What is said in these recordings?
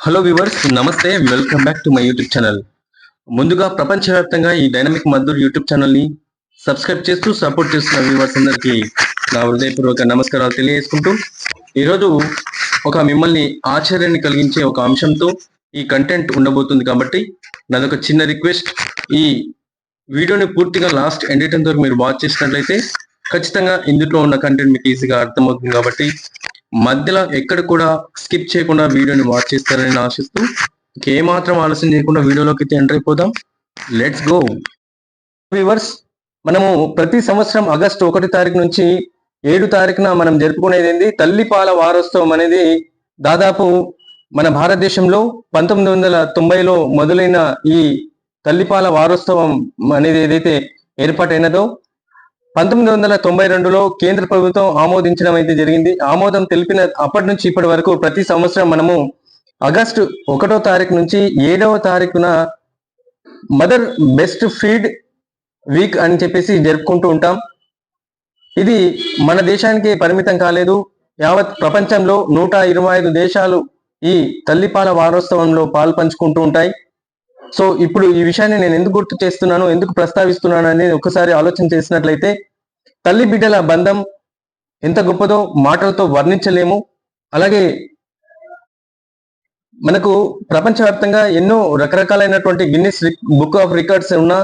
Hello viewers నమస్తే welcome back to my YouTube channel ముందుగా ప్రపంచవ్యాప్తంగా ఈ డైనమిక్ మద్దూర్ యూట్యూబ్ ఛానల్ని సబ్స్క్రైబ్ చేస్తూ సపోర్ట్ చేస్తున్న వ్యూవర్స్ అందరికీ నా హృదయపూర్వక నమస్కారాలు తెలియజేసుకుంటూ ఈరోజు ఒక మిమ్మల్ని ఆశ్చర్యాన్ని కలిగించే ఒక అంశంతో ఈ కంటెంట్ ఉండబోతుంది కాబట్టి నాదొక చిన్న రిక్వెస్ట్ ఈ వీడియోని పూర్తిగా లాస్ట్ ఎండేటం వరకు మీరు వాచ్ చేసినట్లయితే ఖచ్చితంగా ఇందులో ఉన్న కంటెంట్ మీకు ఈజీగా అర్థమవుతుంది కాబట్టి మధ్యలో ఎక్కడ కూడా స్కిప్ చేయకుండా వీడియోని వాచ్ చేస్తారని ఆశిస్తూ ఏమాత్రం ఆలస్యం చేయకుండా వీడియోలోకి అయితే ఎంటర్ అయిపోదాం. లెట్స్ గో వ్యూవర్స్ మనము ప్రతి సంవత్సరం ఆగస్టు ఒకటి తారీఖు నుంచి ఏడు తారీఖున మనం జరుపుకునేది ఏంది? తల్లిపాల వారోత్సవం అనేది దాదాపు మన భారతదేశంలో పంతొమ్మిది వందల తొంభైలో మొదలైన ఈ తల్లిపాల వారోత్సవం అనేది ఏదైతే ఏర్పాటైనదో పంతొమ్మిది వందల తొంభై రెండులో కేంద్ర ప్రభుత్వం ఆమోదించడం అయితే జరిగింది. ఆమోదం తెలిపిన అప్పటి నుంచి ఇప్పటి వరకు ప్రతి సంవత్సరం మనము ఆగస్టు ఒకటో తారీఖు నుంచి ఏడవ తారీఖున మదర్ బెస్ట్ ఫీడ్ వీక్ అని చెప్పేసి జరుపుకుంటూ ఉంటాం. ఇది మన దేశానికి పరిమితం కాలేదు. యావత్ ప్రపంచంలో నూట ఇరవై ఐదు దేశాలు ఈ తల్లిపాల వారోత్సవంలో పాలు పంచుకుంటూ ఉంటాయి. సో ఇప్పుడు ఈ విషయాన్ని నేను ఎందుకు గుర్తు చేస్తున్నాను ఎందుకు ప్రస్తావిస్తున్నాను అనేది ఒకసారి ఆలోచన చేసినట్లయితే తల్లి బిడ్డల బంధం ఎంత గొప్పదో మాటలతో వర్ణించలేము. అలాగే మనకు ప్రపంచవ్యాప్తంగా ఎన్నో రకరకాలైనటువంటి గిన్నిస్ బుక్ ఆఫ్ రికార్డ్స్ ఉన్నా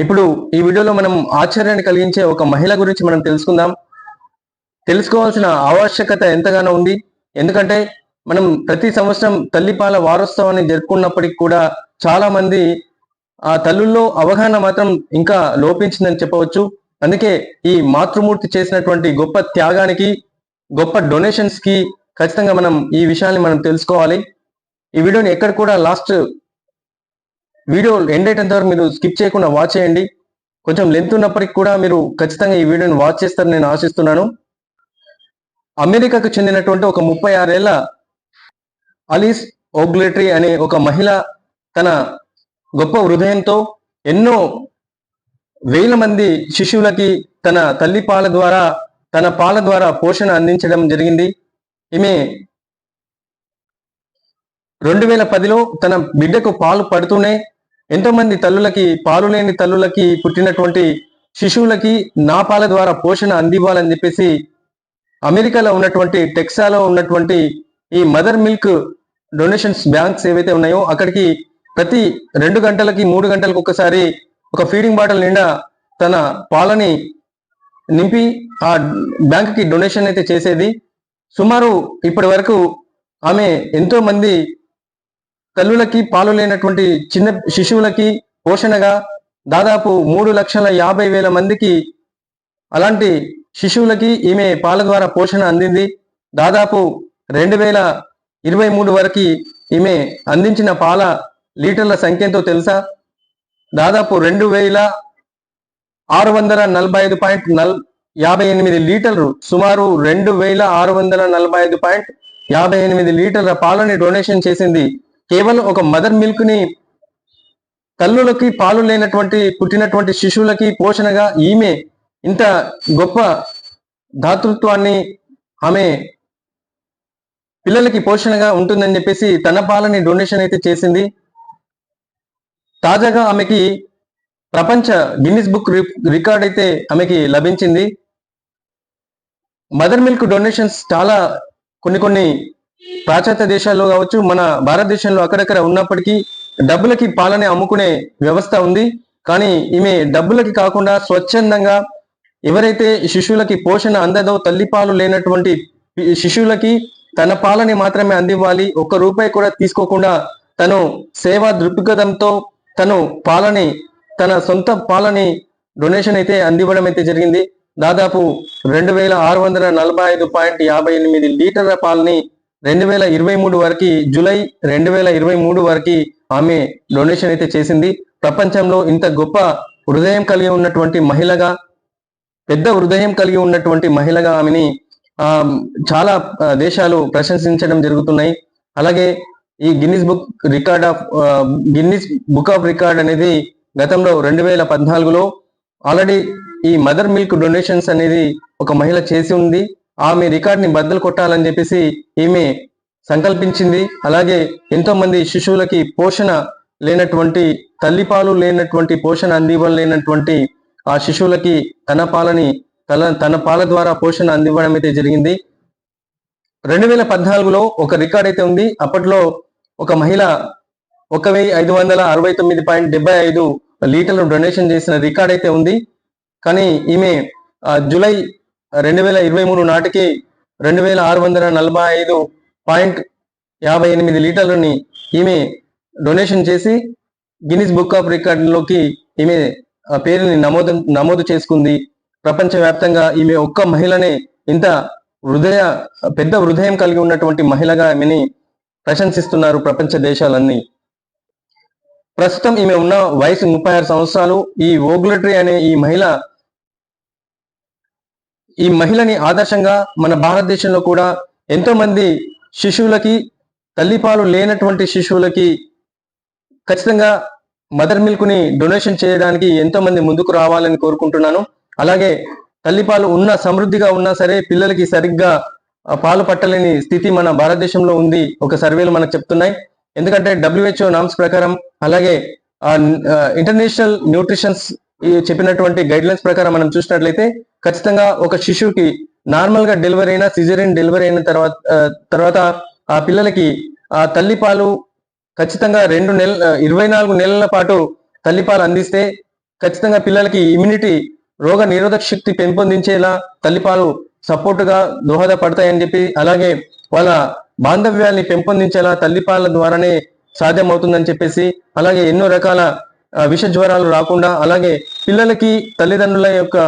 ఇప్పుడు ఈ వీడియోలో మనం ఆశ్చర్యాన్ని కలిగించే ఒక మహిళ గురించి మనం తెలుసుకుందాం. తెలుసుకోవాల్సిన ఆవశ్యకత ఎంతగానో ఉంది. ఎందుకంటే మనం ప్రతి సంవత్సరం తల్లిపాల వారోత్సవాన్ని జరుపుకున్నప్పటికీ కూడా చాలా మంది ఆ తల్లుల్లో అవగాహన మాత్రం ఇంకా లోపించిందని చెప్పవచ్చు. అందుకే ఈ మాతృమూర్తి చేసినటువంటి గొప్ప త్యాగానికి గొప్ప డొనేషన్స్కి ఖచ్చితంగా మనం ఈ విషయాన్ని మనం తెలుసుకోవాలి. ఈ వీడియోని ఎక్కడ కూడా లాస్ట్ వీడియో ఎండ్ అయ్యేంత వరకు మీరు స్కిప్ చేయకుండా వాచ్ చేయండి. కొంచెం లెంత్ ఉన్నప్పటికీ కూడా మీరు ఖచ్చితంగా ఈ వీడియోని వాచ్ చేస్తారని నేను ఆశిస్తున్నాను. అమెరికాకు చెందినటువంటి ఒక ముప్పై ఆరేళ్ళ అలీస్ ఓగ్లెటరీ అనే ఒక మహిళ తన గొప్ప హృదయంతో ఎన్నో వేల మంది శిశువులకి తన తల్లి పాల ద్వారా తన పాల ద్వారా పోషణ అందించడం జరిగింది. ఈమె రెండు వేల పదిలో తన బిడ్డకు పాలు పడుతూనే ఎంతోమంది తల్లులకి పాలు లేని తల్లులకి పుట్టినటువంటి శిశువులకి నా పాల ద్వారా పోషణ అందివ్వాలని చెప్పేసి అమెరికాలో ఉన్నటువంటి టెక్సాలో ఉన్నటువంటి ఈ మదర్ మిల్క్ డొనేషన్స్ బ్యాంక్స్ ఏవైతే ఉన్నాయో అక్కడికి ప్రతి రెండు గంటలకి మూడు గంటలకు ఒకసారి ఒక ఫీడింగ్ బాటిల్ నిండా తన పాలని నింపి ఆ బ్యాంక్కి డొనేషన్ అయితే చేసేది. సుమారు ఇప్పటి వరకు ఆమె ఎంతో మంది తల్లులకి పాలు లేనటువంటి చిన్న శిశువులకి పోషణగా దాదాపు మూడు లక్షల యాభై వేల మందికి అలాంటి శిశువులకి ఈమె పాల ద్వారా పోషణ అందింది. దాదాపు రెండు వేల ఇరవై మూడు వరకు ఈమె అందించిన పాల లీటర్ల సంఖ్య ఎంతో తెలుసా? దాదాపు రెండు వేల ఆరు వందల నలభై ఐదు పాయింట్ నల్ యాభై ఎనిమిది లీటర్లు సుమారు రెండు వేల ఆరు వందల నలభై ఐదు పాయింట్ యాభై ఎనిమిది లీటర్ల పాలని డొనేషన్ చేసింది. కేవలం ఒక మదర్ మిల్క్ని తల్లులకి పాలు లేనటువంటి పుట్టినటువంటి శిశువులకి పోషణగా ఈమె ఇంత గొప్ప దాతృత్వాన్ని ఆమె పిల్లలకి పోషణగా ఉంటుందని చెప్పేసి తన పాలని డొనేషన్ అయితే చేసింది. తాజాగా ఆమెకి ప్రపంచ గిన్నిస్ బుక్ రికార్డ్ అయితే ఆమెకి లభించింది. మదర్ మిల్క్ డొనేషన్స్ చాలా కొన్ని కొన్ని పాశ్చాత్య దేశాల్లో కావచ్చు మన భారతదేశంలో అక్కడక్కడ ఉన్నప్పటికీ డబ్బులకి పాలని అమ్ముకునే వ్యవస్థ ఉంది. కానీ ఈమె డబ్బులకి కాకుండా స్వచ్ఛందంగా ఎవరైతే శిశువులకి పోషణ అందదో తల్లిపాలు లేనటువంటి శిశువులకి తన పాలని మాత్రమే అందివ్వాలి. ఒక్క రూపాయి కూడా తీసుకోకుండా తను సేవా దృక్పథంతో తను పాలని తన సొంత పాలని డొనేషన్ అయితే అందివ్వడం అయితే జరిగింది. దాదాపు రెండు వేల ఆరు వందల నలభై ఐదు పాయింట్ యాభై ఎనిమిది లీటర్ల పాలని రెండు వేల ఇరవై మూడు వరకు జూలై రెండు వేల ఇరవై మూడు వరకు ఆమె డొనేషన్ అయితే చేసింది. ప్రపంచంలో ఇంత గొప్ప హృదయం కలిగి ఉన్నటువంటి మహిళగా పెద్ద హృదయం కలిగి ఉన్నటువంటి మహిళగా ఆమెని చాలా దేశాలు ప్రశంసించడం జరుగుతున్నాయి. అలాగే ఈ Guinness book record of Guinness book of record అనేది గతంలో రెండు వేల పద్నాలుగులో ఆల్రెడీ ఈ మదర్ మిల్క్ డొనేషన్స్ అనేది ఒక మహిళ చేసి ఉంది. ఆమె రికార్డ్ని బద్దలు కొట్టాలని చెప్పేసి ఈమె సంకల్పించింది. అలాగే ఎంతో మంది శిశువులకి పోషణ లేనటువంటి తల్లిపాలు లేనటువంటి పోషణ అందివ్వలేనటువంటి ఆ శిశువులకి తన పాలని తన తన పాల ద్వారా పోషణ అందివ్వడం అయితే జరిగింది. రెండు వేల పద్నాలుగులో ఒక రికార్డ్ అయితే ఉంది. అప్పట్లో ఒక మహిళ ఒక వెయ్యి ఐదు వందల అరవై తొమ్మిది పాయింట్ డెబ్బై ఐదు లీటర్లు డొనేషన్ చేసిన రికార్డ్ అయితే ఉంది. కానీ ఈమె జూలై రెండు వేల ఇరవై మూడు నాటికి రెండు వేల ఆరు వందల నలభై ఐదు పాయింట్ యాభై ఎనిమిది లీటర్లని ఈమె డొనేషన్ చేసి గిన్నిస్ బుక్ ఆఫ్ రికార్డులోకి ఈమె పేరుని నమోదు నమోదు చేసుకుంది. ప్రపంచవ్యాప్తంగా ఈమె ఒక్క మహిళనే ఇంత హృదయ పెద్ద హృదయం కలిగి ఉన్నటువంటి మహిళగా ఆమెని ప్రశంసిస్తున్నారు ప్రపంచ దేశాలన్నీ. ప్రస్తుతం ఈమె ఉన్న వయసు ముప్పై ఆరు సంవత్సరాలు. ఈ ఓగ్లటరీ అనే ఈ మహిళ ఈ మహిళని ఆదర్శంగా మన భారతదేశంలో కూడా ఎంతో మంది శిశువులకి తల్లిపాలు లేనటువంటి శిశువులకి ఖచ్చితంగా మదర్ మిల్క్ని డొనేషన్ చేయడానికి ఎంతో మంది ముందుకు రావాలని కోరుకుంటున్నాను. అలాగే తల్లిపాలు ఉన్న సమృద్ధిగా ఉన్నా సరే పిల్లలకి సరిగ్గా పాలు పట్టలేని స్థితి మన భారతదేశంలో ఉంది. ఒక సర్వేలు మనకు చెప్తున్నాయి. ఎందుకంటే డబ్ల్యూహెచ్ఓ నామ్స్ ప్రకారం అలాగే ఇంటర్నేషనల్ న్యూట్రిషన్స్ ఈ చెప్పినటువంటి గైడ్ లైన్స్ ప్రకారం మనం చూసినట్లయితే ఖచ్చితంగా ఒక శిశువుకి నార్మల్గా డెలివరీ అయినా సిజరీన్ డెలివరీ అయిన తర్వాత తర్వాత ఆ పిల్లలకి ఆ తల్లిపాలు ఖచ్చితంగా రెండు నెల ఇరవై నాలుగు నెలల పాటు తల్లిపాలు అందిస్తే ఖచ్చితంగా పిల్లలకి ఇమ్యూనిటీ రోగ నిరోధక శక్తి పెంపొందించేలా తల్లిపాలు సపోర్టుగా దోహదపడతాయని చెప్పి అలాగే వాళ్ళ బాంధవ్యాన్ని పెంపొందించేలా తల్లిపాల ద్వారానే సాధ్యమవుతుందని చెప్పేసి అలాగే ఎన్నో రకాల విష జ్వరాలు రాకుండా అలాగే పిల్లలకి తల్లిదండ్రుల యొక్క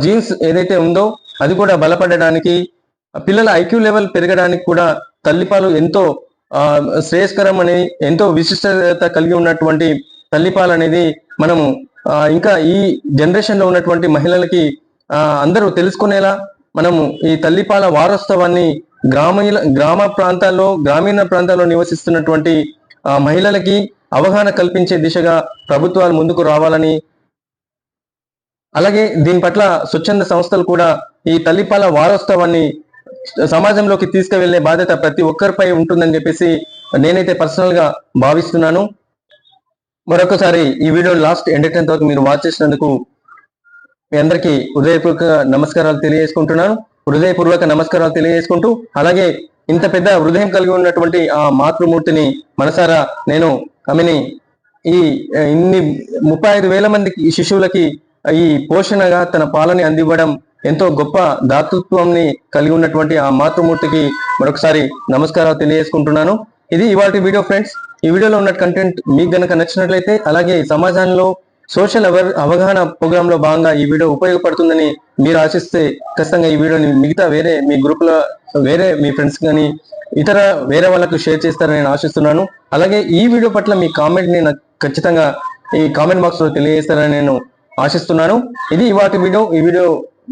జీన్స్ ఏదైతే ఉందో అది కూడా బలపడడానికి పిల్లల ఐక్యూ లెవెల్ పెరగడానికి కూడా తల్లిపాలు ఎంతో శ్రేయస్కరం అని ఎంతో విశిష్టత కలిగి ఉన్నటువంటి తల్లిపాలు అనేది మనము ఇంకా ఈ జనరేషన్లో ఉన్నటువంటి మహిళలకి అందరూ తెలుసుకునేలా మనము ఈ తల్లిపాల వారోత్సవాన్ని గ్రామీణ గ్రామ ప్రాంతాల్లో గ్రామీణ ప్రాంతాల్లో నివసిస్తున్నటువంటి మహిళలకి అవగాహన కల్పించే దిశగా ప్రభుత్వాలు ముందుకు రావాలని అలాగే దీని పట్ల స్వచ్ఛంద సంస్థలు కూడా ఈ తల్లిపాల వారోత్సవాన్ని సమాజంలోకి తీసుకువెళ్ళే బాధ్యత ప్రతి ఒక్కరిపై ఉంటుందని చెప్పేసి నేనైతే పర్సనల్గా భావిస్తున్నాను. మరొకసారి ఈ వీడియో లాస్ట్ ఎంటర్టైన్ వరకు మీరు వాచ్ చేసినందుకు మీ అందరికీ హృదయపూర్వక నమస్కారాలు తెలియజేసుకుంటున్నాను. హృదయపూర్వక నమస్కారాలు తెలియజేసుకుంటూ అలాగే ఇంత పెద్ద హృదయం కలిగి ఉన్నటువంటి ఆ మాతృమూర్తిని మనసారా నేను ఆమెని ఈ ఇన్ని ముప్పై ఐదు వేల ఈ శిశువులకి ఈ పోషణగా తన పాలని అందివ్వడం ఎంతో గొప్ప దాతృత్వంని కలిగి ఉన్నటువంటి ఆ మాతృమూర్తికి మరొకసారి నమస్కారాలు తెలియజేసుకుంటున్నాను. ఇది ఇవాటి వీడియో ఫ్రెండ్స్. ఈ వీడియోలో ఉన్న కంటెంట్ మీకు గనక నచ్చినట్లయితే అలాగే సమాజంలో సోషల్ అవర్ అవగాహన ప్రోగ్రామ్లో భాగంగా ఈ వీడియో ఉపయోగపడుతుందని మీరు ఆశిస్తే ఖచ్చితంగా ఈ వీడియోని మిగతా వేరే మీ గ్రూప్లో వేరే మీ ఫ్రెండ్స్ కానీ ఇతర వేరే వాళ్ళకు షేర్ చేస్తారని నేను ఆశిస్తున్నాను. అలాగే ఈ వీడియో పట్ల మీ కామెంట్ని ఖచ్చితంగా ఈ కామెంట్ బాక్స్లో తెలియజేస్తారని నేను ఆశిస్తున్నాను. ఇది ఇవాటి వీడియో ఈ వీడియో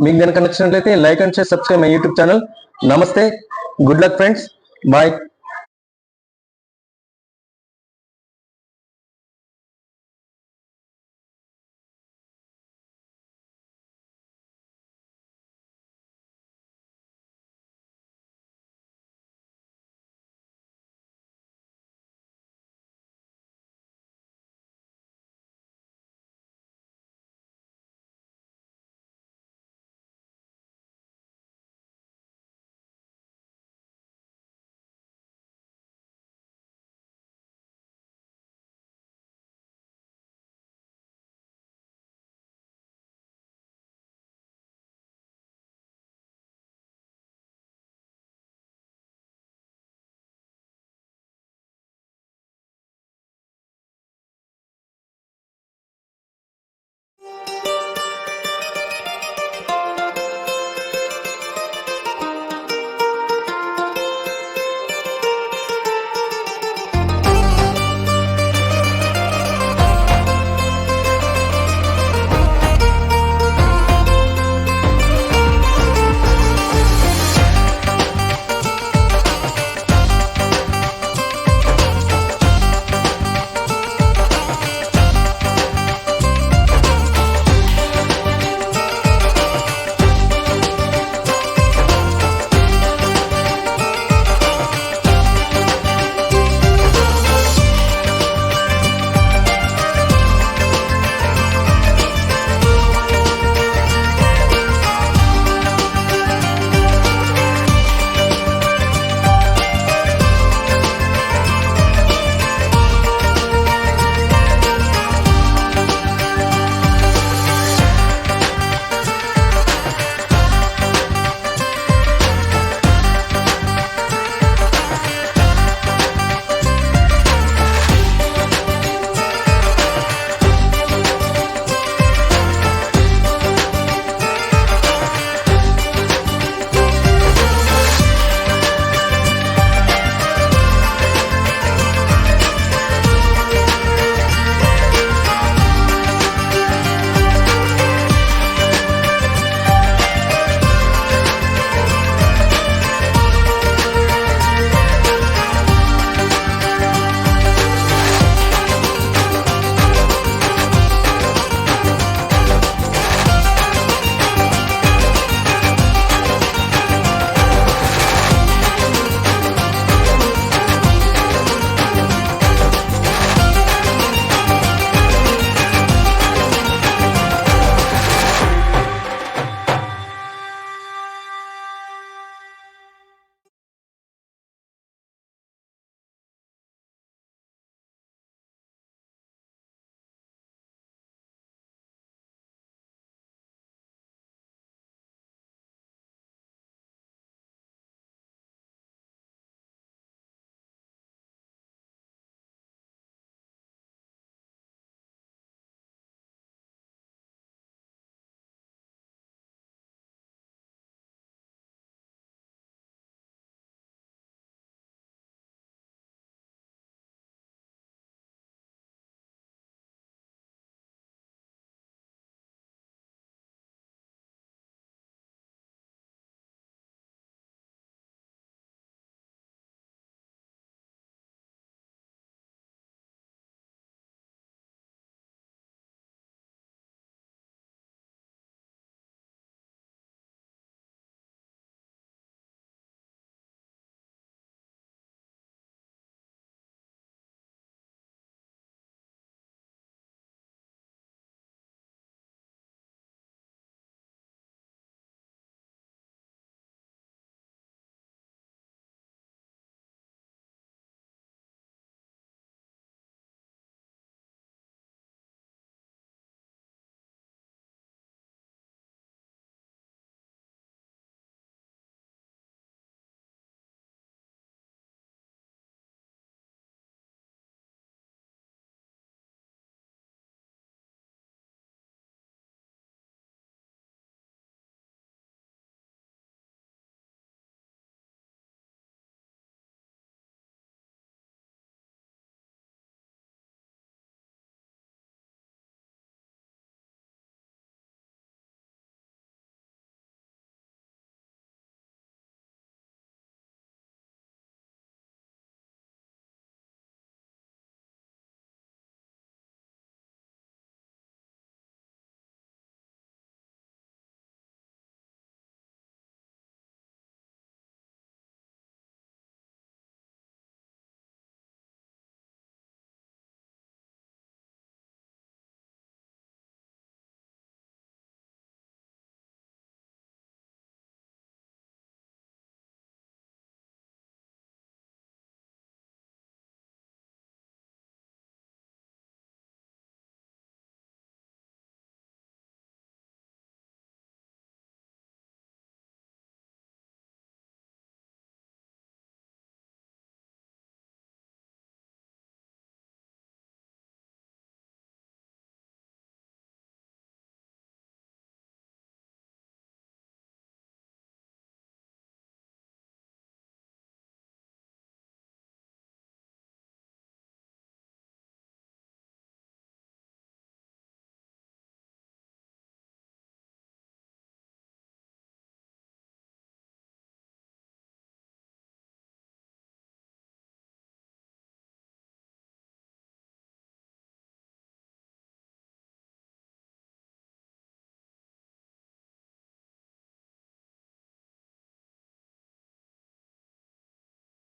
మీకు గనక నచ్చినట్లయితే like and share subscribe my YouTube channel నమస్తే. Good luck friends bye